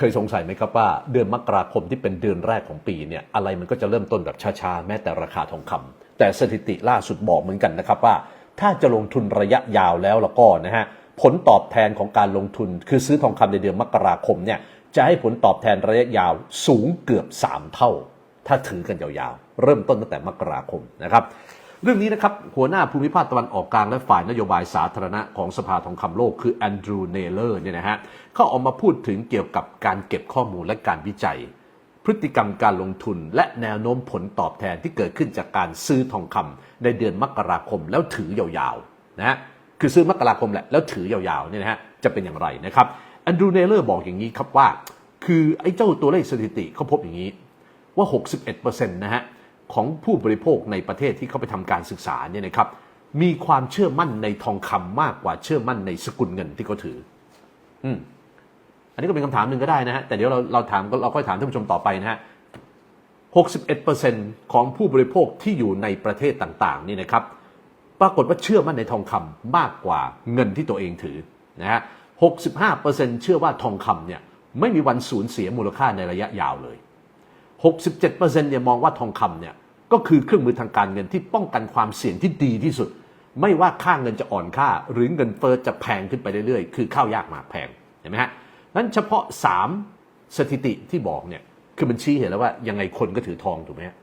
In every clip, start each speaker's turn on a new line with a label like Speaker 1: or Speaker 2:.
Speaker 1: เคยสงสัยไหมครับว่าเดือนมกราคมที่เป็นเดือนแรกของปีเนี่ยอะไรมันก็จะเริ่มต้นแบบช้าๆ แม้แต่ราคาทองคำแต่สถิติล่าสุดบอกเหมือนกันนะครับว่า ถ้าจะลงทุนระยะยาวแล้วแล้วก็นะฮะผลตอบแทนของการลงทุน คือซื้อทองคำในเดือนมกราคมเนี่ยจะให้ผลตอบแทนระยะยาวสูงเกือบ 3 เท่า ถ้าถือกันยาวๆ เริ่มต้นตั้งแต่มกราคมนะครับ เรื่องนี้นะครับหัวหน้าภูมิภาคตะวันออกกลางและฝ่ายนโยบายสาธารณะของสภาทองคำโลกคือแอนดรูเนเลอร์เนี่ยนะฮะเขาออกมาพูดถึงเกี่ยวกับการเก็บข้อมูลและการวิจัย พฤติกรรมการลงทุนและแนวโน้มผลตอบแทนที่เกิดขึ้นจากการซื้อทองคำในเดือนมกราคมแล้วถือยาวๆนะฮะคือซื้อมกราคมแหละแล้วถือยาวๆเนี่ยนะฮะจะเป็นอย่างไรนะครับแอนดรูเนเลอร์บอกอย่างนี้ครับว่า คือไอ้เจ้าตัวเลขสถิติเขาพบอย่างนี้ว่า 61%นะฮะ ของผู้บริโภคในประเทศที่เขาไปทำการศึกษาเนี่ยนะครับมีความเชื่อมั่นในทองคำมากกว่าเชื่อมั่นในสกุลเงินที่เขาถือ อืมอันนี้ก็เป็นคำถามหนึ่งก็ได้นะฮะแต่เดี๋ยวเราเราถามก็เราค่อยถามท่านผู้ชมต่อไปนะฮะ61%ของผู้บริโภคที่อยู่ในประเทศต่างๆนี่นะครับ ปรากฏว่าเชื่อมั่นในทองคำมากกว่าเงินที่ตัวเองถือนะฮะ 65%เชื่อว่าทองคำเนี่ยไม่มีวันสูญเสียมูลค่าในระยะยาวเลย 67%เนี่ยมองว่าทองคำเนี่ยก็คือเครื่องมือทางการเงินที่ป้องกันความเสี่ยงที่ดีที่สุด ไม่ว่าค่าเงินจะอ่อนค่า หรือเงินเฟ้อจะแพงขึ้นไปเรื่อยๆ คือข้าวยากหมากแพงเห็นไหมฮะนั้นเฉพาะ 3 สถิติที่บอกเนี่ยคือมันชี้เห็นแล้วว่ายังไงคนก็ถือทองถูกไหมฮะ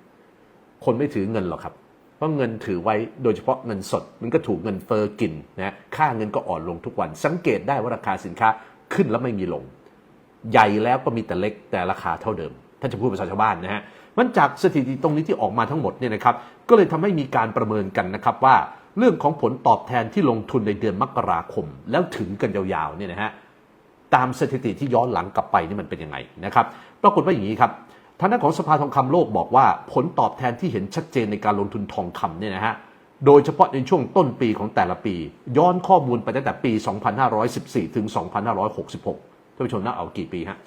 Speaker 1: คนไม่ถือเงินหรอกครับ เพราะเงินถือไว้โดยเฉพาะเงินสด มันก็ถูกเงินเฟ้อกินนะค่าเงินก็อ่อนลงทุกวัน สังเกตได้ว่าราคาสินค้าขึ้นแล้วไม่มีลง ใหญ่แล้วก็มีแต่เล็กแต่ราคาเท่าเดิม ถ้าจะพูดภาษาชาวบ้านนะฮะมันจากสถิติตรงนี้ที่ออกมาทั้งหมดเนี่ยนะครับก็เลยทำให้มีการประเมินกันนะครับว่าเรื่องของผลตอบแทนที่ลงทุนในเดือนมกราคม แล้วถึงกันยาวๆเนี่ยนะฮะตามสถิติที่ย้อนหลังกลับไปนี่มันเป็นยังไงนะครับปรากฏว่าอย่างนี้ครับทางด้านของสภาทองคำโลกบอกว่าผลตอบแทนที่เห็นชัดเจนในการลงทุนทองคำเนี่ยนะฮะโดยเฉพาะในช่วงต้นปีของแต่ละปี ย้อนข้อมูลไปตั้งแต่ปี 2514 ถึง 2566ท่านผู้ชมน่าเอากี่ปีฮะ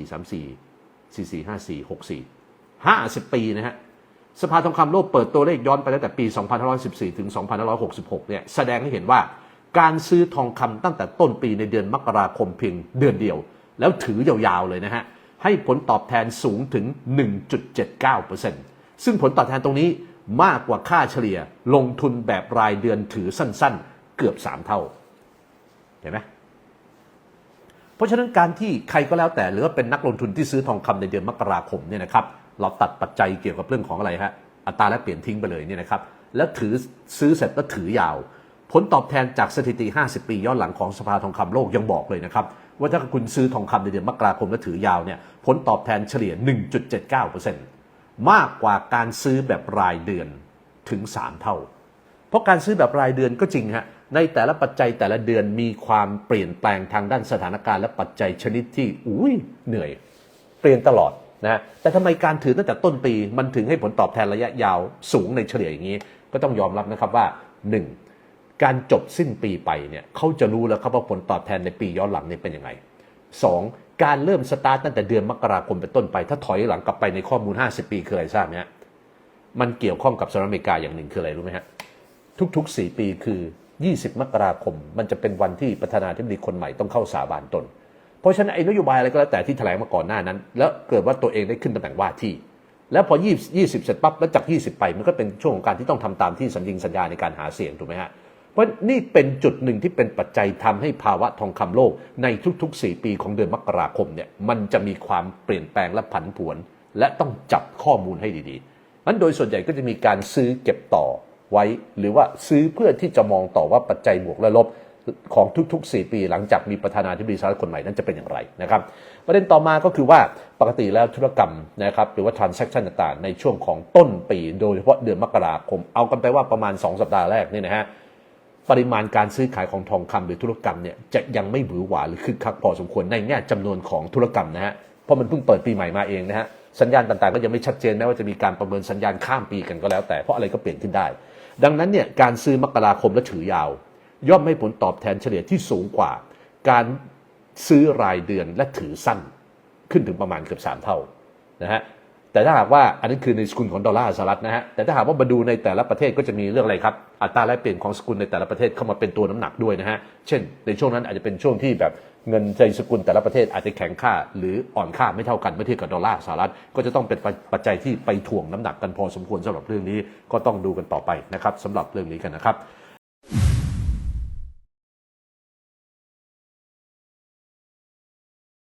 Speaker 1: 24 34 44 54 64 50 ปีนะฮะสภาทองคำโลกเปิดตัวเลขย้อนไปตั้งแต่ปี 2514 ถึง 2566 เนี่ยแสดงให้เห็นว่าการซื้อทองคำตั้งแต่ต้นปีในเดือนมกราคมเพียงเดือนเดียว แล้วถือยาวๆเลยนะฮะ ให้ผลตอบแทนสูงถึง 1.79%ซึ่งผลตอบแทนตรงนี้มากกว่าค่าเฉลี่ยลงทุนแบบรายเดือนถือสั้นๆ เกือบ 3 เท่า เห็นไหม เพราะฉะนั้นการที่ใครก็แล้วแต่หรือว่าเป็นนักลงทุนที่ซื้อทองคำในเดือนมกราคมเนี่ยนะครับเราตัดปัจจัยเกี่ยวกับเรื่องของอะไรฮะอัตราแลกเปลี่ยนทิ้งไปเลยเนี่ยนะครับแล้วถือซื้อเสร็จแล้วถือยาว ผลตอบแทนจากสถิติ 50 ปีย้อนหลังของสภาทองคำโลกยังบอกเลยนะครับว่าถ้าคุณซื้อทองคำในเดือนมกราคมแล้วถือยาวเนี่ยผลตอบแทนเฉลี่ย 1.79%มากกว่าการซื้อแบบรายเดือนถึง 3 เท่า เพราะการซื้อแบบรายเดือนก็จริงฮะ ในแต่ละปัจจัยแต่ละเดือนมีความเปลี่ยนแปลงทางด้านสถานการณ์และปัจจัยชนิดที่อุ้ยเหนื่อย เปลี่ยนตลอดนะแต่ทำไมการถือตั้งแต่ต้นปีมันถึงให้ผลตอบแทนระยะยาวสูงในเฉลี่ยอย่างนี้ ก็ต้องยอมรับนะครับว่า 1. การจบสิ้นปีไปเนี่ยเขาจะรู้แล้วครับว่าผลตอบแทนในปีย้อนหลังเนี่ยเป็นยังไง 2. การเริ่มสตาร์ตตั้งแต่เดือนมกราคมเป็นต้นไป ถ้าถอยหลังกลับไปในข้อมูล 50 ปีคืออะไรทราบไหมฮะมันเกี่ยวข้องกับสหรัฐอเมริกาอย่างหนึ่งคืออะไรรู้ไหมฮะทุกๆ 4 ปีคือ 20 มกราคม มันจะเป็นวันที่ประธานาธิบดีคนใหม่ต้องเข้าสาบานตน เพราะฉะนั้นไอ้นโยบายอะไรก็แล้วแต่ที่แถลงมาก่อนหน้านั้น แล้วเกิดว่าตัวเองได้ขึ้นตำแหน่งว่าที่ แล้วพอ 20 20 เสร็จปั๊บแล้วจาก 20 ไปมันก็เป็นช่วงของการที่ต้องทำตามที่สัญญิงสัญญาในการหาเสียงถูกไหมฮะเพราะนี่เป็นจุดหนึ่งที่เป็นปัจจัยทำให้ภาวะทองคำโลกในทุกๆ 4 ปีของเดือนมกราคมเนี่ยมันจะมีความเปลี่ยนแปลงและผันผวน และต้องจับข้อมูลให้ดีๆนั้นโดยส่วนใหญ่ก็จะมีการซื้อเก็บต่อ ไว้ หรือว่าซื้อเพื่อที่จะมองต่อว่าปัจจัยบวกและลบของทุกๆ 4 ปี หลังจากมีประธานาธิบดีสหรัฐคนใหม่นั้นจะเป็นอย่างไรนะครับประเด็นต่อมาก็คือว่าปกติแล้วธุรกรรมนะครับหรือว่า transaction ต่างๆ ในช่วงของต้นปี โดยเฉพาะเดือนมกราคม เอากันไปว่าประมาณ 2 สัปดาห์แรกนี่นะฮะปริมาณการซื้อขายของทองคำหรือธุรกรรมเนี่ยจะยังไม่หวือหวาหรือคึกคักพอสมควรในแง่จำนวนของธุรกรรมนะฮะเพราะมันเพิ่งเปิดปีใหม่มาเองนะฮะ สัญญาณต่างๆ ก็ยังไม่ชัดเจนแม้ว่าจะมีการประเมินสัญญาณข้ามปีกันก็แล้ว แต่เพราะอะไรก็เปลี่ยนขึ้นได้ ดังนั้นเนี่ยการซื้อมกราคมและถือยาว ย่อมให้ผลตอบแทนเฉลี่ยที่สูงกว่า การซื้อรายเดือนและถือสั้นขึ้นถึงประมาณเกือบสามเท่านะฮะ แต่ถ้าหากว่าอันนั้นคือในสกุลของดอลลาร์สหรัฐนะฮะแต่ถ้าหากว่ามาดูในแต่ละประเทศก็จะมีเรื่องอะไรครับอัตราแลกเปลี่ยนของสกุลในแต่ละประเทศเข้ามาเป็นตัวน้ำหนักด้วยนะฮะเช่น ในช่วงนั้นอาจจะเป็นช่วงที่แบบเงินในสกุลแต่ละประเทศอาจจะแข็งค่า หรืออ่อนค่าไม่เท่ากันเมื่อเทียบกับดอลลาร์สหรัฐก็จะต้องเป็นปัจจัยที่ไปถ่วงน้ำหนักกันพอสมควรสำหรับเรื่องนี้ก็ต้องดูกันต่อไปนะครับสำหรับเรื่องนี้กันนะครับ